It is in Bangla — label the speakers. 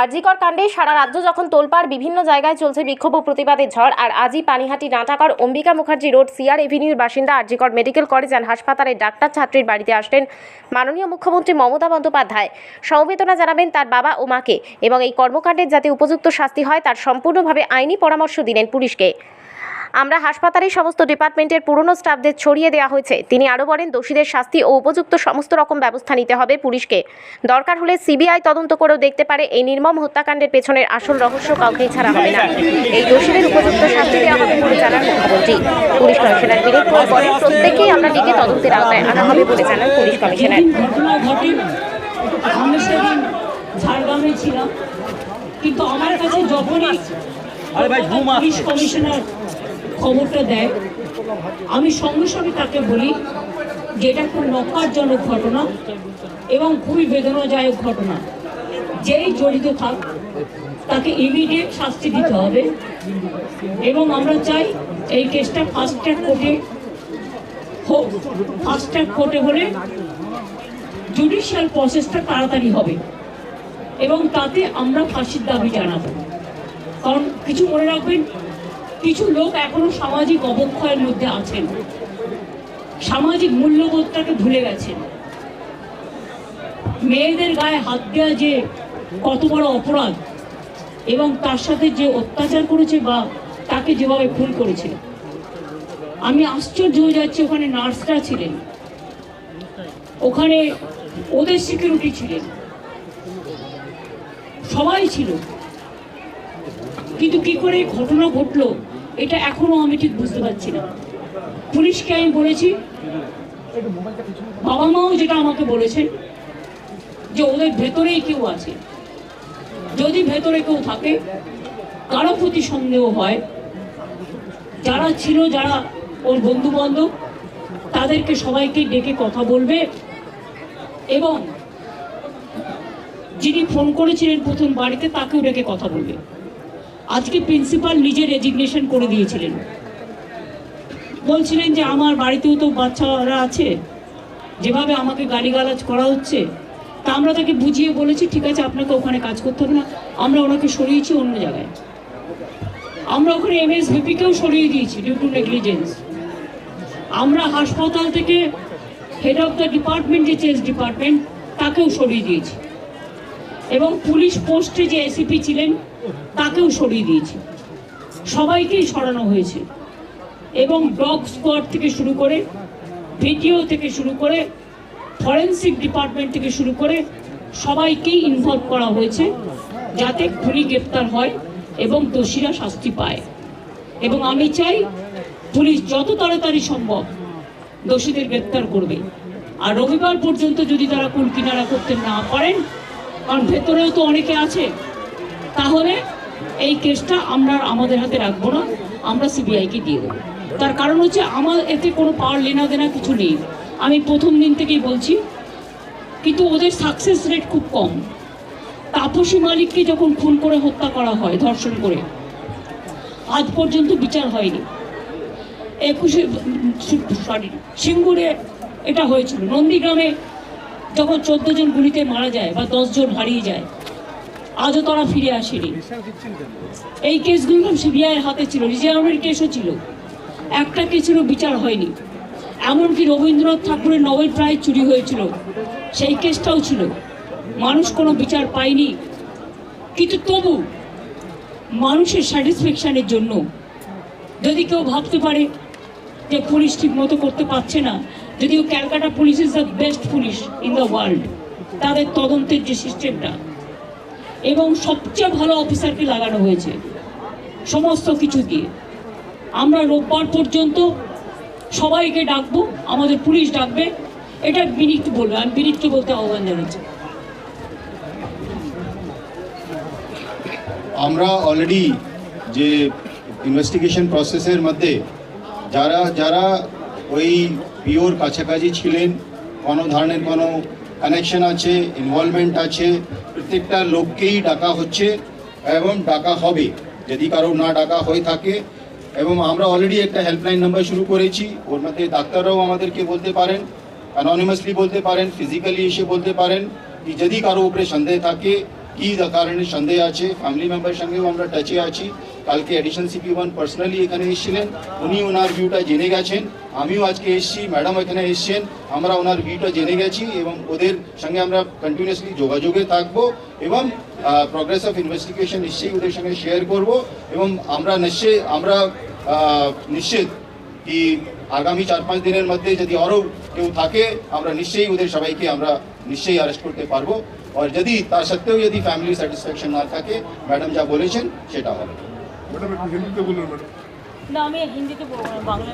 Speaker 1: আরজিকর কাণ্ডে সারা রাজ্য যখন তোলপাড় বিভিন্ন জায়গায় চলছে বিক্ষোভ ও প্রতিবাদের ঝড়, আর আজই Panihati, নাটাকর Ambika Mukherjee road, C R বাসিন্দা আরজিকর মেডিকেল কলেজ অ্যান্ড হাসপাতালের ডাক্তার ছাত্রীর বাড়িতে আসলেন মাননীয় মুখ্যমন্ত্রী মমতা বন্দ্যোপাধ্যায়। সমবেদনা জানাবেন তার বাবা ও মাকে এবং এই কর্মকাণ্ডের যাতে উপযুক্ত শাস্তি হয়, তার সম্পূর্ণভাবে আইনি পরামর্শ দিলেন পুলিশকে। আমরা হাসপাতালের সমস্ত ডিপার্টমেন্টের পুরনো স্টাফদের ছড়িয়ে দেওয়া হয়েছে। তিনি আরও বলেন দোষীদের শাস্তি ও উপযুক্ত সমস্ত রকম ব্যবস্থা নিতে হবে পুলিশকে। দরকার হলে সিবিআই তদন্ত করেও দেখতে পারে এই নির্মম হত্যাকাণ্ডের পেছনের আসল রহস্য কাউকেই ছাড়া হবে না। এই দোষীদের উপযুক্ত শাস্তি দেওয়া হবে বলে জানান মুখ্যমন্ত্রী। পুলিশ কমিশনার বলেন প্রত্যেকেই আমরা ডেকে তদন্তের আওতায় আনা হবে বলে জানান পুলিশ কমিশনার।
Speaker 2: ঝাড়গ্রামে ছিলাম কিন্তু আমার কাছে যখনই
Speaker 3: আরে ভাই, ঘুম আসছে।
Speaker 2: পুলিশ কমিশনার খবরটা দেয়। আমি সঙ্গে সঙ্গে তাকে বলি যে এটা খুব নকারজনক ঘটনা এবং খুবই বেদনাদায়ক ঘটনা। যেই জড়িত থাক, তাকে ইমিডিয়েট শাস্তি দিতে হবে এবং আমরা চাই এই কেসটা ফার্স্ট ট্র্যাক কোর্টে হোক ফার্স্ট ট্র্যাক কোর্টে হলে জুডিশিয়াল প্রসেসটা তাড়াতাড়ি হবে এবং তাতে আমরা ফাঁসির দাবি জানাব। কারণ কিছু মনে রাখবেন কিছু লোক এখনও সামাজিক অবক্ষয়ের মধ্যে আছেন। সামাজিক মূল্যবোধটাকে ভুলে গেছেন। মেয়েদের গায়ে হাত দেওয়া যে কত বড় অপরাধ, এবং তার সাথে যে অত্যাচার করেছে বা তাকে যেভাবে খুন করেছে। আমি আশ্চর্য হয়ে যাচ্ছি, ওখানে নার্সরা ছিলেন। ওখানে ওদের সিকিউরিটি ছিলেন। সবাই ছিল। কিন্তু কি করে ঘটনা ঘটলো? এটা এখনও আমি ঠিক বুঝতে পারছি না। পুলিশকে আমি বলেছি, বাবা মাও যেটা আমাকে বলেছেন, যে ওদের ভেতরেই কেউ আছে। যদি ভেতরে কেউ থাকে, কারও প্রতি সন্দেহ হয়, যারা ছিল, যারা ওর বন্ধু বান্ধব তাদেরকে সবাইকে ডেকে কথা বলবে এবং যিনি ফোন করেছিলেন প্রথম বাড়িতে, তাকেও ডেকে কথা বলবে। আজকে প্রিন্সিপাল নিজে রেজিগনেশন করে দিয়েছিলেন। বলছিলেন যে আমার বাড়িতেও তো বাচ্চারা আছে, যেভাবে আমাকে গালিগালাজ করা হচ্ছে, তা আমরা তাকে বুঝিয়ে বলেছি, ঠিক আছে, আপনাকে ওখানে কাজ করতে হবে না, আমরা ওনাকে সরিয়েছি অন্য জায়গায়। আমরা ওখানে এমএসভিপিকেও সরিয়ে দিয়েছি ডিউ টু নেগলিজেন্স আমরা হাসপাতাল থেকে হেড অফ দ্য ডিপার্টমেন্ট যে চেস ডিপার্টমেন্ট তাকেও সরিয়ে দিয়েছি। এবং পুলিশ পোস্টে যে এসিপি ছিলেন তাকেও সরিয়ে দিয়েছে। সবাইকেই সরানো হয়েছে। এবং ডগ স্কোয়াড থেকে শুরু করে, ভিডিও থেকে শুরু করে, ফরেন্সিক ডিপার্টমেন্ট থেকে শুরু করে সবাইকেই ইনভলভ করা হয়েছে যাতে খুনি গ্রেপ্তার হয় এবং দোষীরা শাস্তি পায়। এবং আমি চাই পুলিশ যত তাড়াতাড়ি সম্ভব দোষীদের গ্রেপ্তার করবে। আর রবিবার পর্যন্ত যদি তারা কুল কিনারা করতে না পারেন, কারণ ভেতরেও তো অনেকে আছে তাহলে এই কেসটা আমরা আমাদের হাতে রাখব না, আমরা সিবিআইকে দিয়ে দেবো। তার কারণ হচ্ছে আমার এতে কোনো পাওয়ার লেনা দেনা কিছু নেই। আমি প্রথম দিন থেকেই বলছি, কিন্তু ওদের সাকসেস রেট খুব কম। তাপসী মালিককে যখন খুন করে হত্যা করা হয়, ধর্ষণ করে, আজ পর্যন্ত বিচার হয়নি। একুশে সরি সিঙ্গুরে এটা হয়েছিল। নন্দীগ্রামে যখন চোদ্দ জন গুলিতে মারা যায় বা দশ জন হারিয়ে যায় আজও তারা ফিরে আসেনি। এই কেসগুলো সিবিআইয়ের হাতে ছিল, রিজার্ভের কেসও ছিল। একটা কেসেরও বিচার হয়নি। এমনকি রবীন্দ্রনাথ ঠাকুরের নোবেল প্রাইজ চুরি হয়েছিল। সেই কেসটাও ছিল। মানুষ কোনো বিচার পায়নি। কিন্তু তবু মানুষের স্যাটিসফ্যাকশানের জন্য যদি কেউ ভাবতে পারে যে পুলিশ ঠিক মতো করতে পারছে না, যদিও Calcutta police is the best police in the world তাদের তদন্তের যে সিস্টেমটা এবং সবচেয়ে ভালো অফিসারকে লাগানো হয়েছে। সমস্ত কিছু দিয়ে। আমরা রোববার পর্যন্ত সবাইকে ডাকবো, আমাদের পুলিশ ডাকবে। এটা বিনীত বলবে, আমি বিনীতকে বলতে আহ্বান জানাচ্ছি।
Speaker 4: আমরা অলরেডি যে ইনভেস্টিগেশন প্রসেসের মধ্যে, যারা যারা ওই পিওর কাছাকাছি ছিলেন, কোনো ধরনের কোনো কানেকশন আছে ইনভলভমেন্ট আছে, প্রত্যেকটা লোককেই ডাকা হচ্ছে এবং ডাকা হবে। যদি কারও না ডাকা হয়ে থাকে, এবং আমরা অলরেডি একটা হেল্পলাইন নাম্বার শুরু করেছি, ওর মধ্যে ডাক্তাররাও আমাদেরকে বলতে পারেন অ্যাননিমাসলি বলতে পারেন ফিজিক্যালি এসে বলতে পারেন কি যদি কারও উপরে সন্দেহ থাকে, কি কারণে সন্দেহ আছে ফ্যামিলি মেম্বার সঙ্গেও আমরা টাচে আছি। কালকে অ্যাডিশনাল সিপি ওয়ান পার্সোনালি এখানে এসেছিলেন, উনি ওনার ভিউটা জেনে গেছেন। আমিও আজকে এসেছি ম্যাডাম এখানে এসেছেন, আমরা ওনার ভিউটা জেনে গেছি এবং ওদের সঙ্গে আমরা কন্টিনিউসলি যোগাযোগে থাকব এবং প্রগ্রেস অফ ইনভেস্টিগেশন নিশ্চয়ই ওদের সঙ্গে শেয়ার করব এবং আমরা নিশ্চয়ই, আমরা নিশ্চিত কি আগামী চার পাঁচ দিনের মধ্যে যদি আরও কেউ থাকে, আমরা নিশ্চয়ই ওদের সবাইকে আমরা নিশ্চয়ই অ্যারেস্ট করতে পারব। আর যদি তা সত্ত্বেও যদি ফ্যামিলি স্যাটিসফ্যাকশন না থাকে ম্যাডাম যা বলেছেন, সেটা হবে।
Speaker 5: ম্যাডাম, একটু বলুন, ম্যাডাম।
Speaker 6: না আমি হিন্দিতে বাংলা